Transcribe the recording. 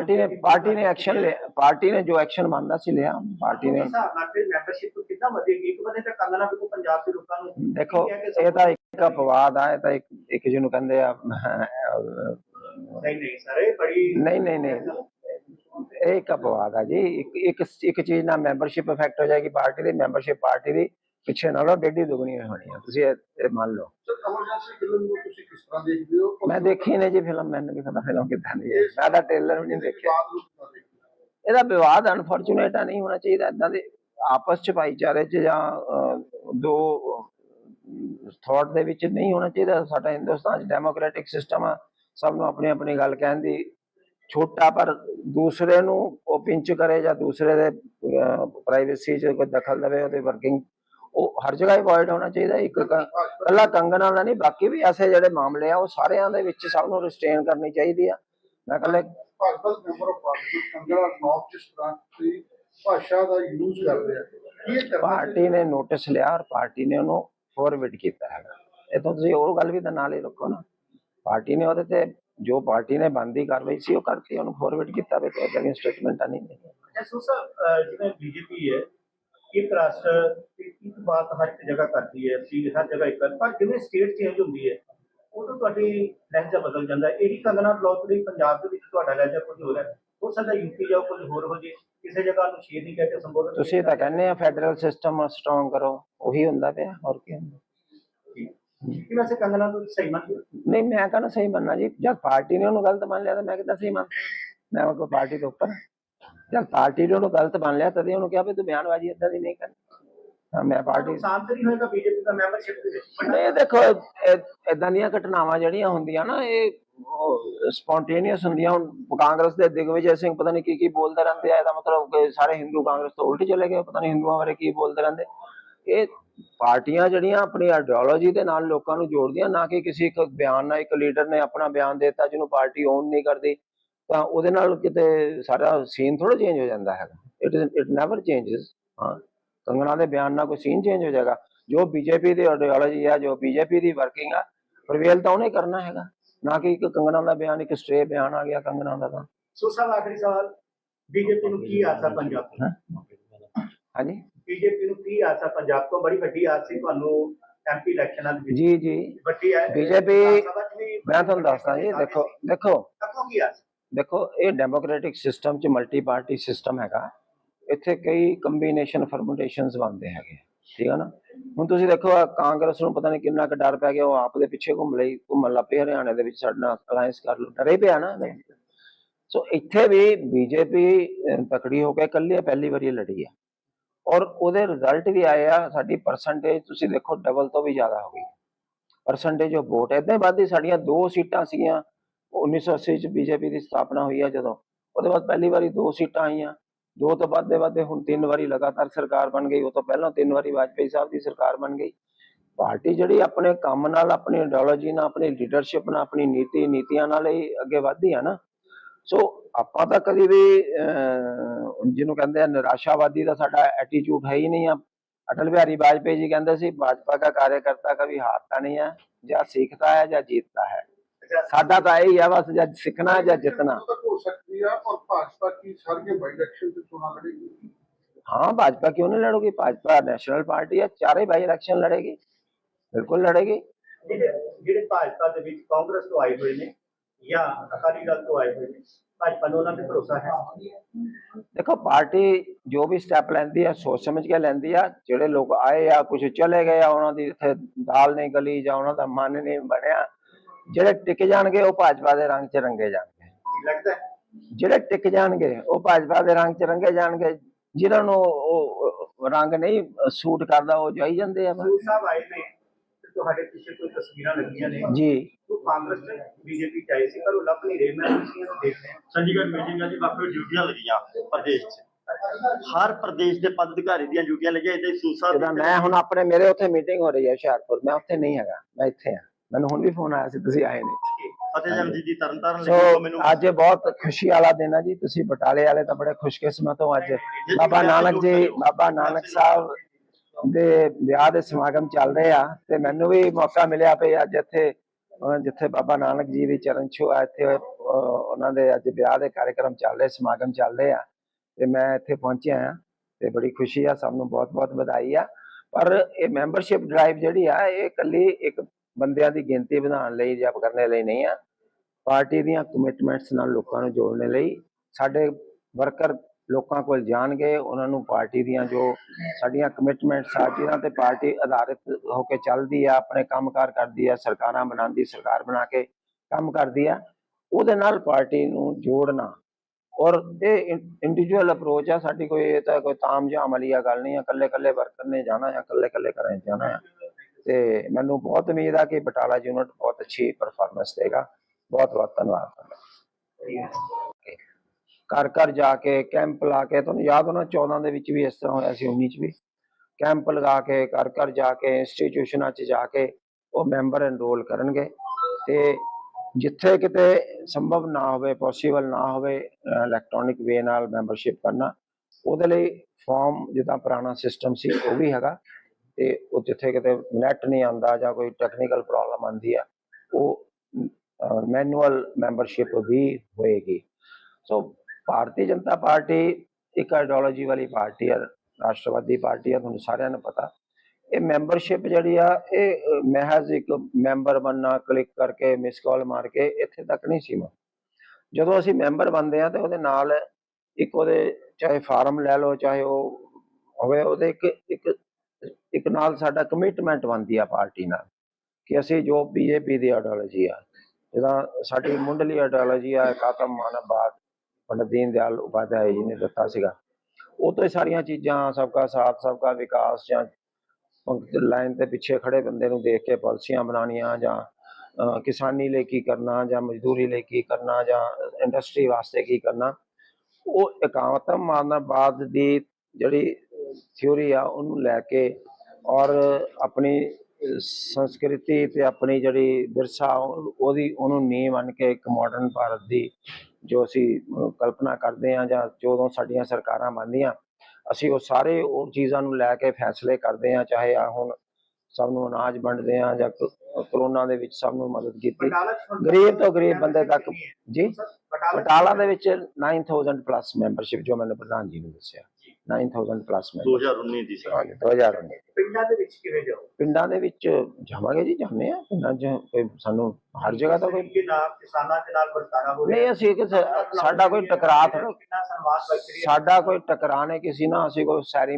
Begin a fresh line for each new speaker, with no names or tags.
Party ਨੇ party ਨੇ action ਲਿਆ। ਪਾਰਟੀ ਨੇ ਜੋ ਐਕਸ਼ਨ ਮੰਨਦਾ ਸੀ ਲਿਆ। ਪਾਰਟੀ ਨੇ
ਉਸ ਹਿਸਾਬ ਨਾਲ ਫਿਰ ਮੈਂਬਰਸ਼ਿਪ ਕਿੰਨਾ ਵਧੇਗੀ? ਇੱਕ ਬੰਦੇ ਤਾਂ ਕੰਗਨਾ ਵੀ ਪੰਜਾਬ ਦੇ ਲੋਕਾਂ ਨੂੰ
ਦੇਖੋ
ਇਹ
ਤਾਂ ਇੱਕ ਅਪਵਾਦ ਆ ਇਹ ਤਾਂ ਇੱਕ ਇੱਕ ਜਿਹਨੂੰ ਕਹਿੰਦੇ ਆ
ਨਹੀਂ ਨਹੀਂ ਸਰ ਇਹ ਬੜੀ
ਨਹੀਂ ਨਹੀਂ ਨਹੀਂ। ਇਹ ਇੱਕ ਅਪਵਾਦ ਆ ਜੀ। ਇੱਕ ਇੱਕ ਚੀਜ਼ ਨਾਲ ਮੈਂਬਰਸ਼ਿਪ ਇਫੈਕਟ ਹੋ ਜਾਏਗੀ ਪਾਰਟੀ ਦੀ ਮੈਂਬਰਸ਼ਿਪ ਪਾਰਟੀ ਦੀ। ਪਿੱਛੇ ਨਾਲੋਂ ਡੇਢੀ ਦੁਗਣੀ ਹੋਣੀ ਆ ਤੁਸੀਂ ਇਹ ਇਹ ਮੰਨ ਲਓ।
ਸਰ ਐਮਰਜੈਂਸੀ ਫਿਲਮ ਨੂੰ ਤੁਸੀਂ ਕਿਸ ਤਰ੍ਹਾਂ ਦੇਖਦੇ ਹੋ? ਔਰ
ਮੈਂ ਦੇਖੀ ਨੇ ਜੀ ਫਿਲਮ ਮੈਨੂੰ ਕੀ ਪਤਾ ਫਿਲਮ ਕਿੱਦਾਂ ਦੀ ਹੈ। ਮੈਂ ਤਾਂ ਟ੍ਰੇਲਰ ਵੀ ਨਹੀਂ ਦੇਖਿਆ? ਇਹਦਾ ਵਿਵਾਦ ਅਨਫੋਰਚੂਨੇਟ ਆ ਨਹੀਂ ਹੋਣਾ ਚਾਹੀਦਾ। ਇਦਾਂ ਦੇ ਆਪਸ ਚ ਭਾਈਚਾਰੇ ਚ ਜਾਂ ਦੋ ਥਾਟ ਦੇ ਵਿੱਚ ਨਹੀਂ ਹੋਣਾ ਚਾਹੀਦਾ। ਸਾਡਾ ਹਿੰਦੁਸਤਾਨ ਚ ਡੈਮੋਕ੍ਰੈਟਿਕ ਸਿਸਟਮ ਆ। ਸਭ ਨੂੰ ਆਪਣੀ ਆਪਣੀ ਗੱਲ ਕਹਿਣ ਦੀ ਛੋਟਾ ਪਰ ਦੂਸਰੇ ਨੂੰ ਉਹ ਪਿੰਚ ਕਰੇ ਜਾਂ ਦੂਸਰੇ ਦੇ ਪ੍ਰਾਈਵੇਸੀ ਚ ਕੋਈ ਦਖਲ ਦੇਵੇ ਉਹਦੇ ਵਰਕਿੰਗ ਉਹ ਹਰ ਜਗ੍ਹਾ ਅਵੋਇਡ ਹੋਣਾ ਚਾਹੀਦਾ ਇੱਕ ਕੱਲਾ ਕੰਗਣਾ ਦਾ ਨਹੀਂ ਬਾਕੀ ਵੀ ਐਸੇ ਜਿਹੜੇ ਮਾਮਲੇ ਆ ਉਹ ਸਾਰਿਆਂ ਦੇ ਵਿੱਚ ਸਭ ਨੂੰ ਰਿਸਟ੍ਰੇਨ ਕਰਨੀ ਚਾਹੀਦੀ ਆ। ਮੈਂ ਕੱਲੇ
ਭਾਜਪਾ ਦੇ ਮੈਂਬਰ ਆਫ ਪਾਰਲੀਮੈਂਟ ਕੰਗਣਾ ਨੌਬ ਜਿਸ ਤਰ੍ਹਾਂ ਦੀ ਭਾਸ਼ਾ ਦਾ ਯੂਜ਼ ਕਰਦੇ ਆ। ਕੀ ਇਹ ਕਰਨਾ
ਪਾਰਟੀ ਨੇ ਨੋਟਿਸ ਲਿਆ ਔਰ ਪਾਰਟੀ ਨੇ ਉਹਨੂੰ ਫੋਰਵਰਡ ਕੀਤਾ ਹੈਗਾ ਇਹ ਤਾਂ ਤੁਸੀਂ ਉਹ ਗੱਲ ਵੀ ਤਾਂ ਨਾਲ ਹੀ ਰੱਖੋ ਨਾ। ਪਾਰਟੀ ਨੇ ਉਹਦੇ ਤੇ ਜੋ ਪਾਰਟੀ ਨੇ ਬੰਦੀ ਕਾਰਵਾਈ ਸੀ ਉਹ ਕਰਕੇ ਉਹਨੂੰ ਫੋਰਵਰਡ ਕੀਤਾ ਵੀ ਤੇ ਅਗੇਂਸਟ ਸਟੇਟਮੈਂਟ ਨਹੀਂ। ਦੇ
ਜਸੂ ਸਾਹਿਬ ਜਿਵੇਂ ਬੀਜੇਪੀ ਹੈ ਇੱਕ ਰਾਸ਼ਟਰ ਇੱਕ ਬਾਤ ਹਰ ਇੱਕ ਜਗ੍ਹਾ ਕਰਦੀ ਹੈ ਸੀ ਹਰ ਜਗ੍ਹਾ ਇੱਕ ਪਰ ਜਿਵੇਂ ਸਟੇਟ ਚੇਂਜ ਹੁੰਦੀ ਹੈ ਉਦੋਂ ਤੁਹਾਡੀ ਲਹਿਜਾ ਬਦਲ ਜਾਂਦਾ ਹੈ। ਇਹੀ ਕੰਗਨਾ ਬਲੌਕ ਲਈ ਪੰਜਾਬ ਦੇ ਵਿੱਚ ਤੁਹਾਡਾ ਲਹਿਜਾ ਕੁਝ ਹੈ। ਹੋ ਸਕਦਾ ਯੂਪੀ ਜਾਓ ਕੁਝ ਹੋਰ ਹੋ ਜੇ ਕਿਸੇ ਜਗ੍ਹਾ ਨੂੰ ਸ਼ੇਰ ਨਹੀਂ ਕਹਿ ਕੇ ਸੰਬੋਧਨ
ਤੁਸੀਂ ਤਾਂ ਕਹਿੰਦੇ ਆ ਫੈਡਰਲ ਸਿਸਟਮ ਸਟਰੋਂਗ ਕਰੋ ਉਹੀ ਹੁੰਦਾ ਪਿਆ ਹੋਰ ਕੀ ਹੁੰਦਾ?
ਕਿ ਵੈਸੇ ਕੰਗਨਾ ਨੂੰ ਸਹੀ ਮੰਨਦੇ?
ਨਹੀਂ ਮੈਂ ਕਹਿੰਦਾ ਸਹੀ ਮੰਨਣਾ ਜੀ। ਜਦ ਪਾਰਟੀ ਨੇ ਉਹਨੂੰ ਗਲਤ ਮੰਨ ਲਿਆ ਤਾਂ ਮੈਂ ਕਿੱਦਾਂ ਸਹੀ ਮੰਨ ਮੈਂ ਕੋਈ ਪਾਰਟੀ ਤੋਂ ਉੱਪਰ। ਜਦ ਪਾਰਟੀ ਨੇ ਉਹਨੂੰ ਗਲਤ ਮੰਨ ਲਿਆ ਤਦੇ ਉਹਨੂੰ ਕਿਹਾ ਵੀ ਤੂੰ ਬਿਆਨਬਾਜ਼ੀ ਏਦਾਂ ਦੀ ਨਹੀਂ ਕਰਨੀ ਹਾਂ ਮੈਂ ਪਾਰਟੀ
ਨੁਕਸਾਨ ਤਾਂ ਨਹੀਂ ਹੋਏਗਾ ਬੀਜੇਪੀ ਦਾ ਮੈਂਬਰਸ਼ਿਪ ਦੇ ਵਿੱਚ?
ਨਹੀਂ ਦੇਖੋ ਇਦਾਂ ਦੀਆਂ ਘਟਨਾਵਾਂ ਜਿਹੜੀਆਂ ਹੁੰਦੀਆਂ ਨਾ ਇਹ ਸਪੌਂਟੇਨੀਅਸ ਹੁੰਦੀਆਂ। ਹੁਣ ਕਾਂਗਰਸ ਦੇ ਦਿਗਵਿਜੇ ਸਿੰਘ ਪਤਾ ਨਹੀਂ ਕੀ ਕੀ ਬੋਲਦੇ ਰਹਿੰਦੇ ਆ ਇਹਦਾ ਮਤਲਬ ਕਿ ਸਾਰੇ ਹਿੰਦੂ ਕਾਂਗਰਸ ਤੋਂ ਉਲਟ ਚਲੇ ਗਏ ਪਤਾ ਨਹੀਂ ਹਿੰਦੂਆਂ ਬਾਰੇ ਕੀ ਬੋਲਦੇ ਰਹਿੰਦੇ। ਇਹ ਪਾਰਟੀਆਂ ਜਿਹੜੀਆਂ ਆਪਣੀ ਆਈਡੀਓਲੋਜੀ ਦੇ ਨਾਲ ਲੋਕਾਂ ਨੂੰ ਜੋੜਦੀਆਂ ਨਾ ਕਿ ਕਿਸੇ ਇੱਕ ਬਿਆਨ ਨਾਲ ਇੱਕ ਲੀਡਰ ਨੇ ਆਪਣਾ ਬਿਆਨ ਦਿੱਤਾ ਜਿਹਨੂੰ ਪਾਰਟੀ ਓਨ ਨਹੀਂ ਕਰਦੀ। ਤਾਂ ਉਹਦੇ ਨਾਲ ਕਿਤੇ ਸਾਰਾ ਸੀਨ ਥੋੜਾ ਚੇਂਜ ਹੋ ਜਾਂਦਾ ਹੈਗਾ। ਇਟ ਇਟ ਨੈਵਰ ਚੇਂਜਸ ਹਾਂ। ਕੰਗਣਾ ਦੇ ਬਿਆਨ ਨਾਲ ਕੋਈ ਸੀਨ ਚੇਂਜ ਹੋ ਜਾਏਗਾ। ਜੋ ਬੀਜੇਪੀ ਦੀ ਆਈਡੀਓਲੋਜੀ ਆ ਜੋ ਬੀਜੇਪੀ ਦੀ ਵਰਕਿੰਗ ਆ ਪ੍ਰਵੇਲ ਤਾਂ ਉਹਨੇ ਕਰਨਾ ਹੈਗਾ। ਨਾ ਕਿ ਇੱਕ ਕੰਗਣਾ ਦਾ ਬਿਆਨ ਇੱਕ ਸਟ੍ਰੇ ਬਿਆਨ ਆ ਗਿਆ ਕੰਗਣਾ ਦਾ ਤਾਂ।
ਸੋ ਸਾਹਿਬ ਆਖਰੀ ਸਵਾਲ ਬੀਜੇਪੀ ਨੂੰ ਕੀ ਆਸ ਪੰਜਾਬ ਤੋਂ?
ਹਾਂਜੀ?
ਬੀਜੇਪੀ ਨੂੰ ਕੀ ਆਸ ਪੰਜਾਬ ਤੋਂ? ਬੜੀ ਵੱਡੀ ਆਸ ਸੀ ਤੁਹਾਨੂੰ ਐਮਪੀ ਇਲੈਕਸ਼ਨਾਂ ਦੇ ਵਿੱਚ।
ਜੀ ਜੀ।
ਵੱਡੀ ਹੈ। ਵੀ
ਮੈਂ ਤੁਹਾਨੂੰ ਦੱਸਦਾ ਜੀ ਦੇਖੋ। ਦੇਖੋ
ਕੀ ਆਸ।
ਦੇਖੋ, ਇਹ ਡੈਮੋਕ੍ਰੈਟਿਕ ਸਿਸਟਮ ਚ ਮਲਟੀ ਪਾਰਟੀ ਸਿਸਟਮ ਹੈਗਾ। ਇੱਥੇ ਕਈ ਕੰਬੀਨੇਸ਼ਨ ਫਰਮੂਟੇਸ਼ਨਸ ਬਣਦੇ ਹੈਗੇ, ਠੀਕ ਹੈ ਨਾ? ਹੁਣ ਤੁਸੀਂ ਦੇਖੋ ਕਾਂਗਰਸ ਨੂੰ ਪਤਾ ਨਹੀਂ ਕਿੰਨਾ ਕੁ ਡਰ ਪੈ ਗਿਆ, ਉਹ ਆਪ ਦੇ ਪਿੱਛੇ ਘੁੰਮ ਲਈ, ਘੁੰਮਣ ਲੱਗ ਪਈ ਹਰਿਆਣੇ ਦੇ ਵਿੱਚ, ਸਾਡੇ ਨਾਲ ਅਲਾਈਅੰਸ ਕਰ ਲਓ, ਡਰੇ ਪਿਆ ਨਾ ਸੋ ਇੱਥੇ ਵੀ ਬੀਜੇਪੀ ਤਕੜੀ ਹੋ ਕੇ ਇਕੱਲੀ ਪਹਿਲੀ ਵਾਰੀ ਲੜੀ ਆ। ਔਰ ਉਹਦੇ ਰਿਜ਼ਲਟ ਵੀ ਆਏ ਆ, ਸਾਡੀ ਪਰਸੈਂਟੇਜ ਤੁਸੀਂ ਦੇਖੋ ਡਬਲ ਤੋਂ ਵੀ ਜ਼ਿਆਦਾ ਹੋ ਗਈ। ਪਰਸੈਂਟੇਜ ਆਫ ਵੋਟ ਇਦਾਂ ਹੀ ਵੱਧਦੀ, ਸਾਡੀਆਂ ਦੋ ਸੀਟਾਂ ਸੀਗੀਆਂ 1980 ਚ ਬੀਜੇਪੀ ਦੀ ਸਥਾਪਨਾ ਹੋਈ ਹੈ ਜਦੋਂ। ਉਹਦੇ ਬਾਅਦ ਪਹਿਲੀ ਵਾਰੀ ਦੋ ਸੀਟਾਂ ਆਈਆਂ। ਦੋ ਤੋਂ ਵੱਧ ਦੇ ਵੱਧ ਹੁਣ ਤਿੰਨ ਵਾਰੀ ਲਗਾਤਾਰ ਸਰਕਾਰ ਬਣ ਗਈ। ਉਹ ਤੋਂ ਪਹਿਲਾਂ ਤਿੰਨ ਵਾਰੀ ਵਾਜਪਾਈ ਸਾਹਿਬ ਦੀ ਸਰਕਾਰ ਬਣ ਗਈ। ਪਾਰਟੀ ਜਿਹੜੀ ਆਪਣੇ ਕੰਮ ਨਾਲ, ਆਪਣੀ ਆਈਡੀਓਲੋਜੀ ਨਾਲ, ਆਪਣੀ ਲੀਡਰਸ਼ਿਪ ਨਾਲ, ਆਪਣੀ ਨੀਤੀ, ਨੀਤੀਆਂ ਨਾਲ ਹੀ ਅੱਗੇ ਵਧਦੀ ਆ ਨਾ। ਸੋ ਆਪਾਂ ਤਾਂ ਕਦੀ ਵੀ ਜਿਹਨੂੰ ਕਹਿੰਦੇ ਆ ਨਿਰਾਸ਼ਾਵਾਦੀ ਦਾ ਸਾਡਾ ਐਟੀਟਿਊਡ ਹੈ ਹੀ ਨਹੀਂ ਆ। ਅਟਲ ਬਿਹਾਰੀ ਵਾਜਪੇਈ ਜੀ ਕਹਿੰਦੇ ਸੀ, ਭਾਜਪਾ ਦਾ ਕਾਰਜਕਰਤਾ ਕभी ਹਾਰਤਾ ਨਹੀਂ ਹੈ ਜਾਂ ਸਿੱਖਦਾ ਹੈ ਜਾਂ ਜਿੱਤਦਾ ਹੈ। ਸਾਡਾ ਤਾਂ ਇਹੀ ਆ ਬਸ ਜਾਂ ਸਿੱਖਣਾ ਹੈ ਜਾਂ ਜਿੱਤਣਾ
तो तक हो सकती है और भाजपा की सारी बाई इलेक्शन से चुनाव लड़ेगी
हाँ भाजपा क्यों नहीं लड़ोगी भाजपा नेशनल पार्टी है चारे भाई इलेक्शन लड़ेगी बिल्कुल लड़ेगी
ਜਿਹੜੇ ਜਿਹੜੇ ਭਾਜਪਾ ਦੇ ਵਿੱਚ ਕਾਂਗਰਸ ਤੋਂ ਆਏ ਹੋਏ ਨੇ ਜਾਂ ਅਕਾਲੀ ਦਲ ਤੋਂ ਆਏ ਹੋਏ ਨੇ ਭਾਜਪਾ ਨੂੰ ਉਹਨਾਂ ਤੇ ਭਰੋਸਾ ਹੈ
ਦੇਖੋ ਪਾਰਟੀ ਜੋ ਵੀ ਸਟੈਪ ਲੈਂਦੀ ਆ ਸੋਚ ਸਮਝ ਕੇ ਲੈਂਦੀ ਆ ਜਿਹੜੇ ਲੋਕ ਆਏ ਆ ਕੁਝ ਚਲੇ ਗਏ ਆ ਉਹਨਾਂ ਦੀ ਇੱਥੇ ਦਾਲ ਨਹੀਂ ਗਲੀ ਜਾਂ ਉਹਨਾਂ ਦਾ ਮਨ ਨਹੀਂ ਬਣਿਆ ਜਿਹੜੇ ਟਿਕ ਜਾਣਗੇ ਉਹ ਭਾਜਪਾ ਦੇ ਰੰਗ 'ਚ ਰੰਗੇ ਜਾਣਗੇ।
ਕੀ ਲੱਗਦਾ? ਹੈ
ਜਿਹੜੇ ਟਿਕ ਜਾਣਗੇ ਉਹ ਭਾਜਪਾ ਦੇ ਰੰਗ 'ਚ ਰੰਗੇ ਜਾਣਗੇ। ਜਿਨ੍ਹਾਂ ਨੂੰ ਉਹ ਰੰਗ ਨਹੀਂ ਸੂਟ ਕਰਦਾ ਉਹ ਜਾਈ ਜਾਂਦੇ ਆ।
ਸੂਰ ਸਾਹਿਬ ਆਏ ਨੇ ਤੇ ਤੁਹਾਡੇ ਪਿੱਛੇ ਕੋਈ ਤਸਵੀਰਾਂ ਲੱਗੀਆਂ ਨੇ?
ਜੀ।
ਉਹ ਕਾਂਗਰਸ ਤੇ ਬੀਜੇਪੀ ਚਾਹੇ ਸੀ ਪਰ ਉਹ ਲੱਭ ਨਹੀਂ ਰਹੇ। ਮੈਂ ਤੁਸੀਂ ਨੂੰ ਦੇਖ ਰਿਹਾ
ਚੰਡੀਗੜ੍ਹ ਮੀਟਿੰਗਾਂ ਦੀ ਵੱਖ ਵੱਖ ਡਿਊਟੀਆਂ ਲੱਗੀਆਂ ਪ੍ਰਦੇਸ਼ 'ਚ। ਹਰ ਪ੍ਰਦੇਸ਼ ਦੇ ਪਦ ਅਧਿਕਾਰੀ ਦੀਆਂ ਡਿਊਟੀਆਂ ਲੱਗੀਆਂ ਇਦਾਂ ਹੀ ਸੂਸਾ
ਮੈਂ ਹੁਣ ਆਪਣੇ ਮੇਰੇ ਉੱਥੇ ਮੀਟਿੰਗ ਹੋ ਰਹੀ ਹੈ ਹੁਸ਼ਿਆਰਪੁਰ। ਮੈਂ ਉੱਥੇ ਨਹੀਂ ਹੈਗਾ ਮੈਂ ਇੱਥੇ ਆ ਮੈਨੂੰ ਹੁਣ ਵੀ ਫੋਨ ਆਇਆ ਸੀ ਤੁਸੀਂ ਆਏ ਨਹੀਂ।
ਫਤਿਹ ਜੰਗ ਜੀ ਦੀ ਤਰਨਤਾਰਨ ਉਹ ਮੈਨੂੰ।
ਅੱਜ ਬਹੁਤ ਖੁਸ਼ੀ ਵਾਲਾ ਦਿਨ ਹੈ ਜੀ ਤੁਸੀਂ ਬਟਾਲੇ ਵਾਲੇ ਤਾਂ ਬੜੇ ਖੁਸ਼ਕਿਸਮਤ ਹੋ ਅੱਜ। ਬਾਬਾ ਨਾਨਕ ਜੀ ਬਾਬਾ ਨਾਨਕ ਸਾਹਿਬ ਦੇ ਵਿਆਹ ਦੇ ਸਮਾਗਮ ਚੱਲ ਰਹੇ ਆ ਤੇ ਮੈਨੂੰ ਵੀ ਮੌਕਾ ਮਿਲਿਆ ਪਈ ਅੱਜ ਇੱਥੇ ਜਿੱਥੇ ਬਾਬਾ ਨਾਨਕ ਜੀ ਦੀ ਚਰਨ ਛੋਹ ਆ ਇੱਥੇ ਉਹਨਾਂ ਦੇ ਅੱਜ ਵਿਆਹ ਦੇ ਕਾਰਜਕ੍ਰਮ ਚੱਲ ਰਹੇ ਸਮਾਗਮ ਚੱਲ ਰਹੇ ਆ। ਤੇ ਮੈਂ ਇੱਥੇ ਪਹੁੰਚਿਆ ਆ ਤੇ ਬੜੀ ਖੁਸ਼ੀ ਆ ਸਭ ਨੂੰ ਬਹੁਤ-ਬਹੁਤ ਵਧਾਈ ਆ। ਪਰ ਇਹ ਮੈਂਬਰਸ਼ਿਪ ਡਰਾਈਵ ਜਿਹੜੀ ਆ ਇਹ ਇਕੱਲੀ ਇੱਕ ਬੰਦਿਆਂ ਦੀ ਗਿਣਤੀ ਵਧਾਉਣ ਲਈ ਜਾਂ ਕਰਨ ਲਈ ਨਹੀਂ ਆ। ਪਾਰਟੀ ਦੀਆਂ ਕਮਿਟਮੈਂਟਸ ਨਾਲ ਲੋਕਾਂ ਨੂੰ ਜੋੜਨ ਲਈ ਸਾਡੇ ਵਰਕਰ ਲੋਕਾਂ ਕੋਲ ਜਾਣਗੇ, ਉਹਨਾਂ ਨੂੰ ਪਾਰਟੀ ਦੀਆਂ ਜੋ ਸਾਡੀਆਂ ਕਮਿਟਮੈਂਟਸ ਆ ਜਿਹਨਾਂ ਤੇ ਪਾਰਟੀ ਆਧਾਰਿਤ ਹੋ ਕੇ ਚੱਲਦੀ ਆ, ਆਪਣੇ ਕੰਮਕਾਰ ਕਰਦੀ ਆ, ਸਰਕਾਰਾਂ ਬਣਾਉਂਦੀ, ਸਰਕਾਰ ਬਣਾ ਕੇ ਕੰਮ ਕਰਦੀ ਆ, ਉਹਦੇ ਨਾਲ ਪਾਰਟੀ ਨੂੰ ਜੋੜਨਾ। ਔਰ ਇਹ ਇੰਡੀਵਿਜੂਅਲ ਅਪਰੋਚ ਆ, ਸਾਡੀ ਕੋਈ ਇਹ ਤਾਂ ਕੋਈ ਤਾਮਝਾਮ ਵਾਲੀ ਆ ਗੱਲ ਨਹੀਂ ਆ ਇਕੱਲੇ ਇਕੱਲੇ ਵਰਕਰ ਨੇ ਜਾਣਾ ਆ ਇਕੱਲੇ ਇਕੱਲੇ ਘਰਾਂ 'ਚ ਜਾਣਾ ਆ। ਤੇ ਮੈਨੂੰ ਬਹੁਤ ਉਮੀਦ ਆ ਕਿ ਬਟਾਲਾ ਯੂਨਿਟ ਬਹੁਤ ਅੱਛੀ ਪਰਫਾਰਮੈਂਸ ਦੇਗਾ। ਬਹੁਤ ਬਹੁਤ ਧੰਨਵਾਦ ਤੁਹਾਡਾ। ਘਰ ਘਰ ਜਾ ਕੇ ਕੈਂਪ ਲਾ ਕੇ, ਤੁਹਾਨੂੰ ਯਾਦ ਹੋਣਾ 14 ਦੇ ਵਿੱਚ ਵੀ ਇਸ ਤਰ੍ਹਾਂ ਹੋਇਆ ਸੀ 19 ਚ ਵੀ। ਕੈਂਪ ਲਗਾ ਕੇ, ਘਰ ਘਰ ਜਾ ਕੇ ਇੰਸਟੀਟਿਊਸ਼ਨਾਂ 'ਚ ਜਾ ਕੇ ਉਹ ਮੈਂਬਰ ਐਨਰੋਲ ਕਰਨਗੇ ਤੇ ਜਿੱਥੇ ਕਿਤੇ ਸੰਭਵ ਨਾ ਹੋਵੇ ਪੋਸੀਬਲ ਨਾ ਹੋਵੇ ਇਲੈਕਟ੍ਰੋਨਿਕ ਵੇ ਨਾਲ ਮੈਂਬਰਸ਼ਿਪ ਕਰਨਾ, ਉਹਦੇ ਲਈ ਫਾਰਮ ਜਿੱਦਾਂ ਪੁਰਾਣਾ ਸਿਸਟਮ ਸੀ, ਉਹ ਵੀ ਹੈਗਾ। ਤੇ ਉਹ ਜਿੱਥੇ ਕਿਤੇ ਨੈਟ ਨਹੀਂ ਆਉਂਦਾ ਜਾਂ ਕੋਈ ਟੈਕਨੀਕਲ ਪ੍ਰੋਬਲਮ ਆਉਂਦੀ ਆ, ਉਹ ਮੈਨੂਅਲ ਮੈਂਬਰਸ਼ਿਪ ਵੀ ਹੋਏਗੀ। ਸੋ ਭਾਰਤੀ ਜਨਤਾ ਪਾਰਟੀ ਇੱਕ ਆਈਡੀਓਲੋਜੀ ਵਾਲੀ ਪਾਰਟੀ ਹੈ ਰਾਸ਼ਟਰਵਾਦੀ ਪਾਰਟੀ ਹੈ ਤੁਹਾਨੂੰ ਸਾਰਿਆਂ ਨੂੰ ਪਤਾ। ਇਹ ਮੈਂਬਰਸ਼ਿਪ ਜਿਹੜੀ ਆ, ਇਹ ਮਹਿਜ਼ ਇੱਕ ਮੈਂਬਰ ਬਣਨਾ ਕਲਿੱਕ ਕਰਕੇ ਮਿਸ ਕਾਲ ਮਾਰ ਕੇ, ਇੱਥੇ ਤੱਕ ਨਹੀਂ ਸੀਮਾ ਜਦੋਂ ਅਸੀਂ ਮੈਂਬਰ ਬਣਦੇ ਆ, ਤੇ ਉਹਦੇ ਨਾਲ ਇੱਕ ਉਹਦੇ ਚਾਹੇ ਫਾਰਮ ਲੈ ਲਓ, ਚਾਹੇ ਉਹ ਹੋਵੇ, ਉਹਦੇ ਇੱਕ ਇੱਕ ਇੱਕ ਨਾਲ ਸਾਡਾ ਕਮਿਟਮੈਂਟ ਬਣਦੀ ਆ ਪਾਰਟੀ ਨਾਲ ਕਿ ਅਸੀਂ ਜੋ ਬੀਜੇਪੀ ਦੀ ਆਈਡੀਓਲੋਜੀ ਆ ਜਿਹਦਾ ਸਾਡੀ ਮੁੰਡਲੀ ਆਈਡੀਓਲੋਜੀ ਆ ਕਾਤਮ ਮਾਨਵਵਾਦ ਪੰਡਤ ਦੀਨ ਦਿਆਲ ਉਪਾਧਿਆਏ ਜੀ ਨੇ ਦਿੱਤਾ ਸੀਗਾ, ਉਹ ਤੋਂ ਹੀ ਸਾਰੀਆਂ ਚੀਜ਼ਾਂ ਸਬਕਾ ਸਾਥ, ਸਬਕਾ ਵਿਕਾਸ ਜਾਂ ਲਾਈਨ ਤੇ ਪਿੱਛੇ ਖੜੇ ਬੰਦੇ ਨੂੰ ਦੇਖ ਕੇ ਪਾਲਿਸੀਆਂ ਬਣਾਉਣੀਆਂ ਜਾਂ ਕਿਸਾਨੀ ਲਈ ਕੀ ਕਰਨਾ ਜਾਂ ਮਜ਼ਦੂਰੀ ਲਈ ਕੀ ਕਰਨਾ ਜਾਂ ਇੰਡਸਟਰੀ ਵਾਸਤੇ ਕੀ ਕਰਨਾ, ਉਹ ਇਕਾਂਤਮ ਮਾਨਵਵਾਦ ਦੀ ਜਿਹੜੀ ਥਿਉਰੀ ਆ, ਉਹਨੂੰ ਲੈ ਕੇ ਔਰ ਆਪਣੀ ਸੰਸਕ੍ਰਿਤੀ ਤੇ ਆਪਣੀ ਜਿਹੜੀ ਵਿਰਸਾ ਉਹ- ਉਹਦੀ ਉਹਨੂੰ ਨੀਂਹ ਮੰਨ ਕੇ ਇੱਕ ਮਾਡਰਨ ਭਾਰਤ ਦੀ ਜੋ ਅਸੀਂ ਕਲਪਨਾ ਕਰਦੇ ਹਾਂ ਜਾਂ ਜਦੋਂ ਸਾਡੀਆਂ ਸਰਕਾਰਾਂ ਬਣਦੀਆਂ ਅਸੀਂ ਉਹ ਸਾਰੇ ਉਹ ਚੀਜ਼ਾਂ ਨੂੰ ਲੈ ਕੇ ਫੈਸਲੇ ਕਰਦੇ ਹਾਂ ਚਾਹੇ ਆ ਹੁਣ ਸਭ ਨੂੰ ਅਨਾਜ ਵੰਡਦੇ ਹਾਂ ਜਾਂ ਕਰੋਨਾ ਦੇ ਵਿੱਚ ਸਭ ਨੂੰ ਮਦਦ ਕੀਤੀ। ਗਰੀਬ ਤੋਂ ਗਰੀਬ ਬੰਦੇ ਤੱਕ? ਜੀ?
ਬਟਾਲਾ
ਦੇ ਵਿੱਚ 9000 ਪਲੱਸ ਮੈਂਬਰਸ਼ਿਪ ਜੋ ਮੈਨੂੰ ਪ੍ਰਧਾਨ ਜੀ ਨੇ ਦੱਸਿਆ। 9000 ਪਲੱਸ ਮੈਂਬਰ
2019 ਦੀ ਸੀ।
2019
ਪਿੰਡਾਂ ਦੇ ਵਿੱਚ ਕਿਵੇਂ ਜਾਓ?
ਪਿੰਡਾਂ ਦੇ ਵਿੱਚ ਜਾਵਾਂਗੇ ਜੀ ਜਾਂਦੇ ਆ ਪਿੰਡਾਂ 'ਚ ਕੋਈ ਸਾਨੂੰ ਹਰ ਜਗ੍ਹਾ ਤਾਂ ਕੋਈ
ਕਿ ਨਾਲ ਕਿਸਾਨਾਂ ਦੇ ਨਾਲ ਵਰਤਾਰਾ ਹੋ
ਨਹੀਂ ਅਸੀਂ ਸਾਡਾ ਕੋਈ ਟਕਰਾਅ
ਰਹੀ?
ਸਾਡਾ ਕੋਈ ਟਕਰਾਅ ਨਹੀਂ ਕਿਸੇ ਨਾਲ ਅਸੀਂ ਕੋਈ ਸੈਰੀ